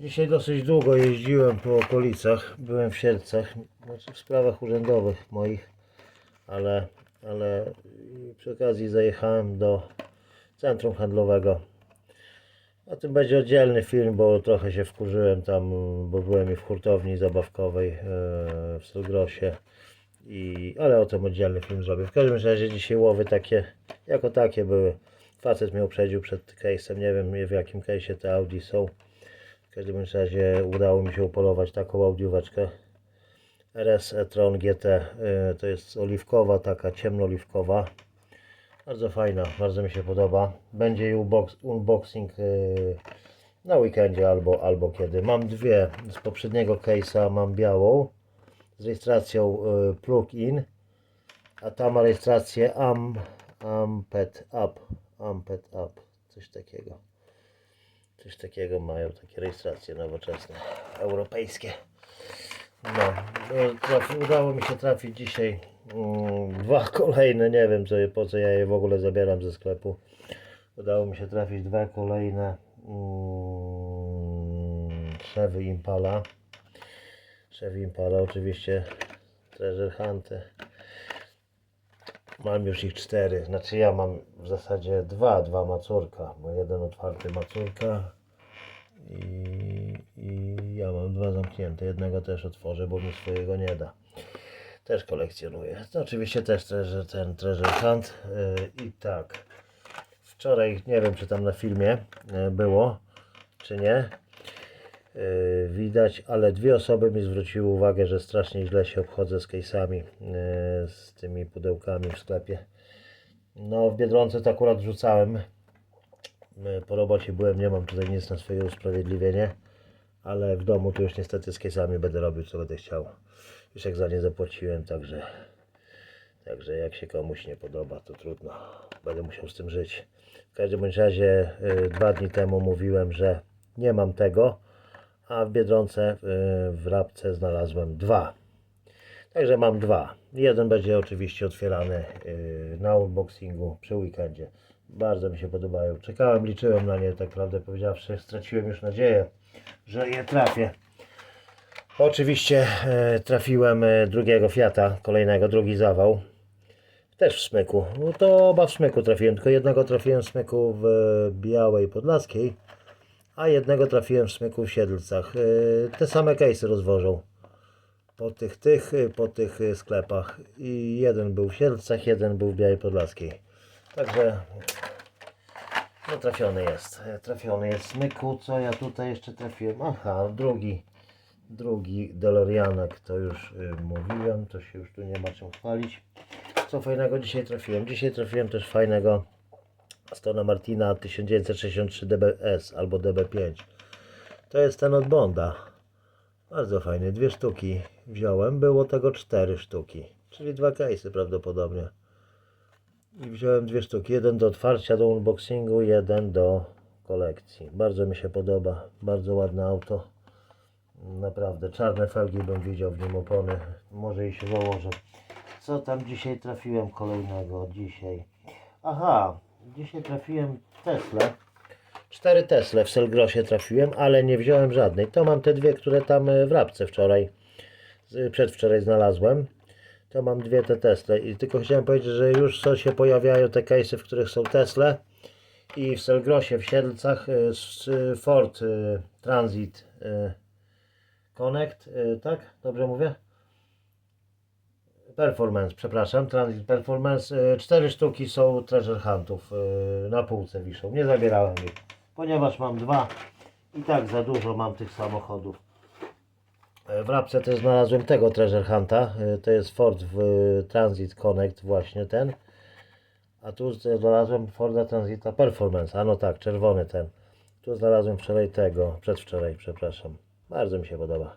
Dzisiaj dosyć długo jeździłem po okolicach, byłem w Sielcach, znaczy w sprawach urzędowych moich, ale, ale przy okazji zajechałem do centrum handlowego. O tym będzie oddzielny film, bo trochę się wkurzyłem tam, bo byłem i w hurtowni zabawkowej e, w Solgrosie. I, ale o tym oddzielny film zrobię. W każdym razie dzisiaj łowy takie, jako takie były. Facet mnie uprzedził przed case'em, nie wiem w jakim case'ie te Audi są. W każdym razie udało mi się upolować taką audióweczkę. RS e-tron GT y, to jest oliwkowa, taka ciemnooliwkowa. Bardzo fajna, bardzo mi się podoba. Będzie unbox, unboxing y, na weekendzie albo, albo kiedy. Mam dwie z poprzedniego case'a, mam białą z rejestracją y, plug-in, a ta ma rejestrację AM, Amped Up, Amped Up, coś takiego. Coś takiego mają, takie rejestracje nowoczesne, europejskie. No, no, udało mi się trafić dzisiaj mm, dwa kolejne, nie wiem co, po co ja je w ogóle zabieram ze sklepu. Udało mi się trafić dwa kolejne mm, Chevy Impala. Chevy Impala, oczywiście Treasure Hunty. Mam już ich cztery, znaczy ja mam w zasadzie dwa, dwa macurka, bo jeden otwarty macurka i, i ja mam dwa zamknięte, jednego też otworzę, bo mi swojego nie da. Też kolekcjonuję. To oczywiście też treasure, ten Treasure Hunt yy, i tak. Wczoraj, nie wiem czy tam na filmie yy, było, czy nie, widać, ale dwie osoby mi zwróciły uwagę, że strasznie źle się obchodzę z case'ami, yy, z tymi pudełkami w sklepie. No w Biedronce to akurat rzucałem. Yy, Po robocie byłem, nie mam tutaj nic na swoje usprawiedliwienie, ale w domu to już niestety z case'ami będę robił co będę chciał. Już jak za nie zapłaciłem, także Także jak się komuś nie podoba, to trudno. Będę musiał z tym żyć. W każdym razie y, dwa dni temu mówiłem, że nie mam tego, a w Biedronce y, w Rabce znalazłem dwa. Także mam dwa. Jeden będzie oczywiście otwierany y, na unboxingu przy weekendzie. Bardzo mi się podobają. Czekałem, liczyłem na nie, tak prawdę powiedziawszy. Straciłem już nadzieję, że je trafię. Oczywiście e, trafiłem e, drugiego Fiata, kolejnego, drugi zawał. Też w smyku. No to oba w smyku trafiłem, tylko jednego trafiłem w smyku w e, Białej Podlaskiej, a jednego trafiłem w smyku w Siedlcach. E, Te same case'y rozwożą. Po tych, tych, e, po tych e, sklepach. I jeden był w Siedlcach, jeden był w Białej Podlaskiej. Także no trafiony jest. E, Trafiony jest smyku. Co ja tutaj jeszcze trafiłem? Aha, drugi drugi DeLoreanek, to już y, mówiłem, to się już tu nie ma czym chwalić. Co fajnego dzisiaj trafiłem? Dzisiaj trafiłem też fajnego Stona Martina 1963 DBS albo DB5. To jest ten od Bonda. Bardzo fajny, dwie sztuki wziąłem, było tego cztery sztuki, czyli dwa case'y prawdopodobnie. I wziąłem dwie sztuki, jeden do otwarcia, do unboxingu, jeden do kolekcji. Bardzo mi się podoba, bardzo ładne auto. Naprawdę, czarne felgi bym widział w nim opony. Może i się założę. Co tam dzisiaj trafiłem kolejnego? Dzisiaj. Aha, dzisiaj trafiłem Tesla. Cztery Tesle w Selgrosie trafiłem, ale nie wziąłem żadnej. To mam te dwie, które tam e, w Rabce wczoraj, z- przedwczoraj znalazłem. To mam dwie te Tesle i tylko chciałem powiedzieć, że już co się pojawiają te case'y, w których są Tesle i w Selgrosie, w Siedlcach e, e, Ford e, Transit e, Connect, tak? Dobrze mówię? Performance, przepraszam, Transit Performance. y, Cztery sztuki są Treasure Huntów y, na półce wiszą. Nie zabierałem ich, ponieważ mam dwa i tak za dużo mam tych samochodów. Y, W Rabce też znalazłem tego Treasure Hunta. To jest Ford w Transit Connect, właśnie ten. A tu znalazłem Forda Transita Performance. A no tak, czerwony ten. Tu znalazłem wczoraj tego, przedwczoraj, przepraszam. Bardzo mi się podoba.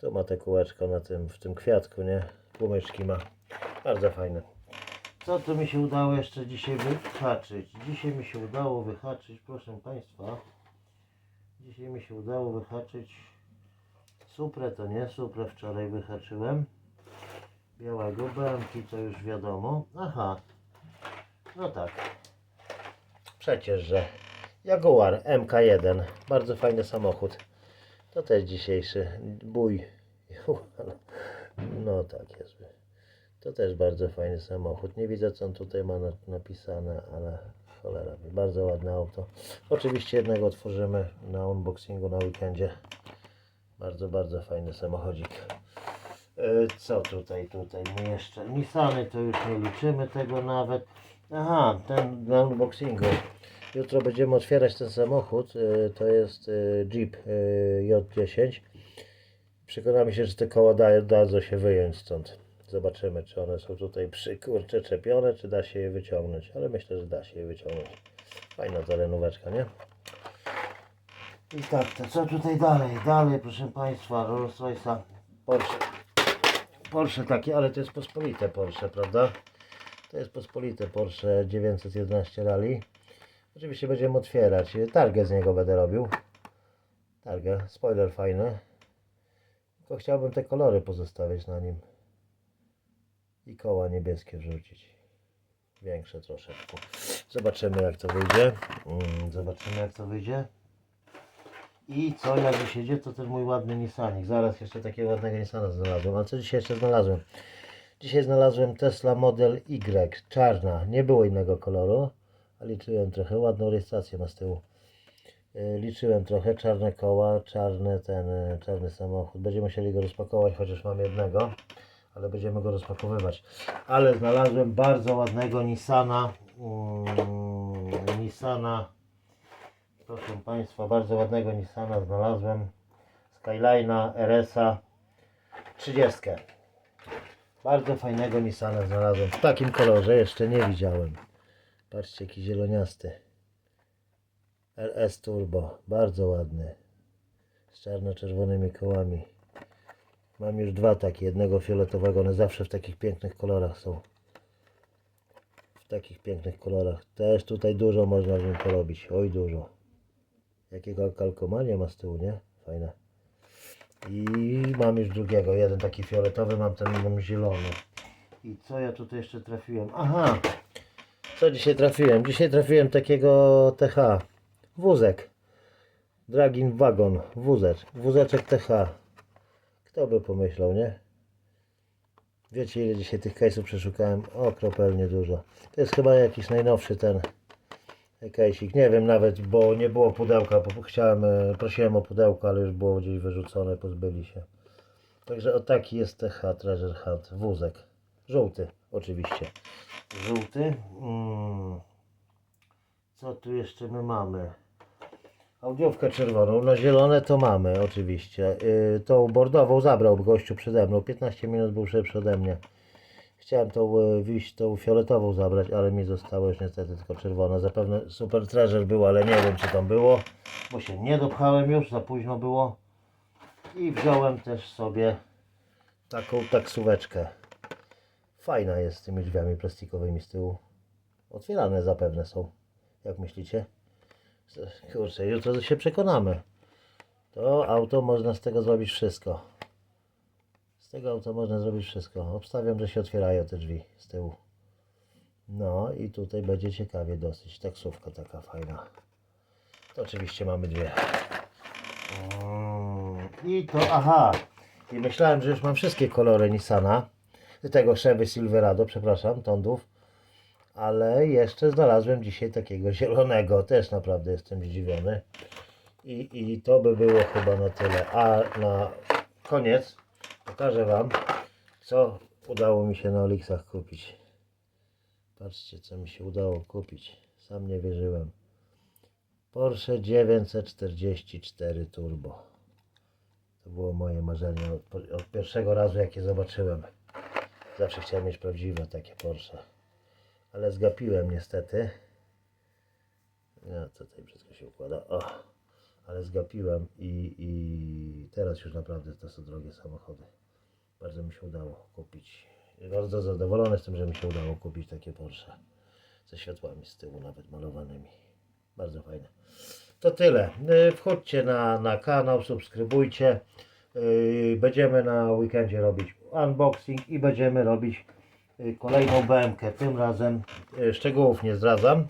Tu ma te kółeczko na tym, w tym kwiatku, nie? Płomyczki ma. Bardzo fajne. Co tu mi się udało jeszcze dzisiaj wyhaczyć? Dzisiaj mi się udało wyhaczyć, proszę Państwa. Dzisiaj mi się udało wyhaczyć Suprę to nie, Suprę wczoraj wyhaczyłem. Białego, BMki to już wiadomo. Aha, no tak. Przecież, że Jaguar MK1. Bardzo fajny samochód. To też dzisiejszy bój. No tak jest. To też bardzo fajny samochód. Nie widzę co on tutaj ma na- napisane, ale cholera. Bardzo ładne auto. Oczywiście jednego otworzymy na unboxingu na weekendzie. Bardzo, bardzo fajny samochodzik. E, Co tutaj, tutaj my jeszcze? Nissany to już nie liczymy tego nawet. Aha, ten na unboxingu. Jutro będziemy otwierać ten samochód. e, To jest e, Jeep e, J10. Przekonamy się, że te koła da, dadzą się wyjąć stąd. Zobaczymy, czy one są tutaj przy kurcze czepione, czy da się je wyciągnąć. Ale myślę, że da się je wyciągnąć. Fajna ta renóweczka, nie? I tak, to co tutaj dalej? Dalej, proszę Państwa, Rolls Royce'a Porsche. Porsche takie, ale to jest pospolite Porsche, prawda? To jest pospolite Porsche 911 Rally. Oczywiście będziemy otwierać. Targę z niego będę robił. Targę, spoiler fajny. Tylko chciałbym te kolory pozostawić na nim. I koła niebieskie wrzucić. Większe troszeczkę. Zobaczymy jak to wyjdzie. Mm, Zobaczymy jak to wyjdzie. I co, jak idzie, to ten mój ładny Nissanik. Zaraz jeszcze takiego ładnego Nissana znalazłem. A co dzisiaj jeszcze znalazłem? Dzisiaj znalazłem Tesla Model Y, czarna. Nie było innego koloru, a liczyłem trochę. Ładną rejestrację ma z tyłu. Yy, Liczyłem trochę, czarne koła, czarny ten, yy, czarny samochód. Będziemy musieli go rozpakować, chociaż mam jednego, ale będziemy go rozpakowywać. Ale znalazłem bardzo ładnego Nissana. Mm, Nissana Proszę Państwa, bardzo ładnego Nissana znalazłem. Skyline'a RS-a 30. Bardzo fajnego Nissana znalazłem. W takim kolorze jeszcze nie widziałem. Patrzcie, jaki zieloniasty. RS Turbo. Bardzo ładny. Z czarno-czerwonymi kołami. Mam już dwa takie. Jednego fioletowego. One zawsze w takich pięknych kolorach są. W takich pięknych kolorach. Też tutaj dużo można w nim porobić. Oj, dużo. Jakiego kalkomania ma z tyłu, nie? Fajne. I mam już drugiego. Jeden taki fioletowy, mam ten mam zielony. I co ja tutaj jeszcze trafiłem? Aha! Co dzisiaj trafiłem? Dzisiaj trafiłem takiego TH. Wózek. Dragin Wagon. Wózek. Wózeczek TH. Kto by pomyślał, nie? Wiecie ile dzisiaj tych case'ów przeszukałem? Okropelnie dużo. To jest chyba jakiś najnowszy ten Kejsik, nie wiem nawet, bo nie było pudełka, bo chciałem, e, prosiłem o pudełko, ale już było gdzieś wyrzucone, pozbyli się. Także o taki jest TH Treasure Hunt, wózek. Żółty, oczywiście. Żółty. Mm. Co tu jeszcze my mamy? Audiówkę czerwoną, no zielone to mamy oczywiście. Yy, tą bordową zabrał gościu przede mną, 15 minut był szybszy ode mnie. Chciałem tą e, wiś, tą fioletową zabrać, ale mi zostało już niestety tylko czerwone. Zapewne super treasure było, ale nie wiem czy tam było, bo się nie dopchałem już, za późno było. I wziąłem też sobie taką taksóweczkę. Fajna jest z tymi drzwiami plastikowymi z tyłu. Otwierane zapewne są. Jak myślicie? Kurczę, jutro się przekonamy. To auto można z tego zrobić wszystko. Z tego auta można zrobić wszystko. Obstawiam, że się otwierają te drzwi z tyłu. No i tutaj będzie ciekawie dosyć. Taksówka taka fajna. To oczywiście mamy dwie. I to, aha. I myślałem, że już mam wszystkie kolory Nissana. Tego Chevy Silverado, przepraszam, tądów. Ale jeszcze znalazłem dzisiaj takiego zielonego. Też naprawdę jestem zdziwiony. I, I to by było chyba na tyle. A na koniec pokażę Wam, co udało mi się na Olixach kupić. Patrzcie, co mi się udało kupić. Sam nie wierzyłem. Porsche 944 Turbo. To było moje marzenie od, od pierwszego razu, jak je zobaczyłem. Zawsze chciałem mieć prawdziwe takie Porsche. Ale zgapiłem niestety. No, tutaj wszystko się układa. O, ale zgapiłem i, i teraz już naprawdę to są drogie samochody. Bardzo mi się udało kupić. Bardzo zadowolony tym, że mi się udało kupić takie Porsche. Ze światłami z tyłu nawet malowanymi. Bardzo fajne. To tyle. Y, Wchodźcie na, na kanał, subskrybujcie. Y, Będziemy na weekendzie robić unboxing i będziemy robić kolejną BMK. Tym razem y, szczegółów nie zdradzam,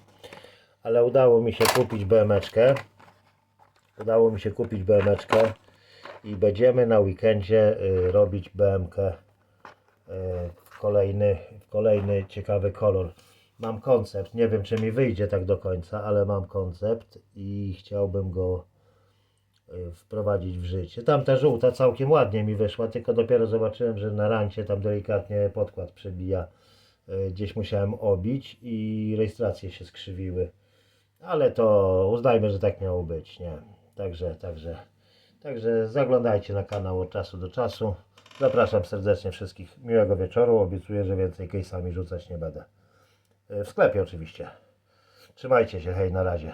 ale udało mi się kupić BMeczkę. Udało mi się kupić BMeczkę i będziemy na weekendzie y, robić BMK y, kolejny, kolejny ciekawy kolor. Mam koncept, nie wiem czy mi wyjdzie tak do końca, ale mam koncept i chciałbym go y, wprowadzić w życie. Tamta żółta całkiem ładnie mi wyszła, tylko dopiero zobaczyłem, że na rancie tam delikatnie podkład przebija. Y, Gdzieś musiałem obić i rejestracje się skrzywiły. Ale to uznajmy, że tak miało być, nie? Także, także, także zaglądajcie na kanał od czasu do czasu. Zapraszam serdecznie wszystkich. Miłego wieczoru. Obiecuję, że więcej case'ami rzucać nie będę. Y, W sklepie oczywiście. Trzymajcie się, hej, na razie.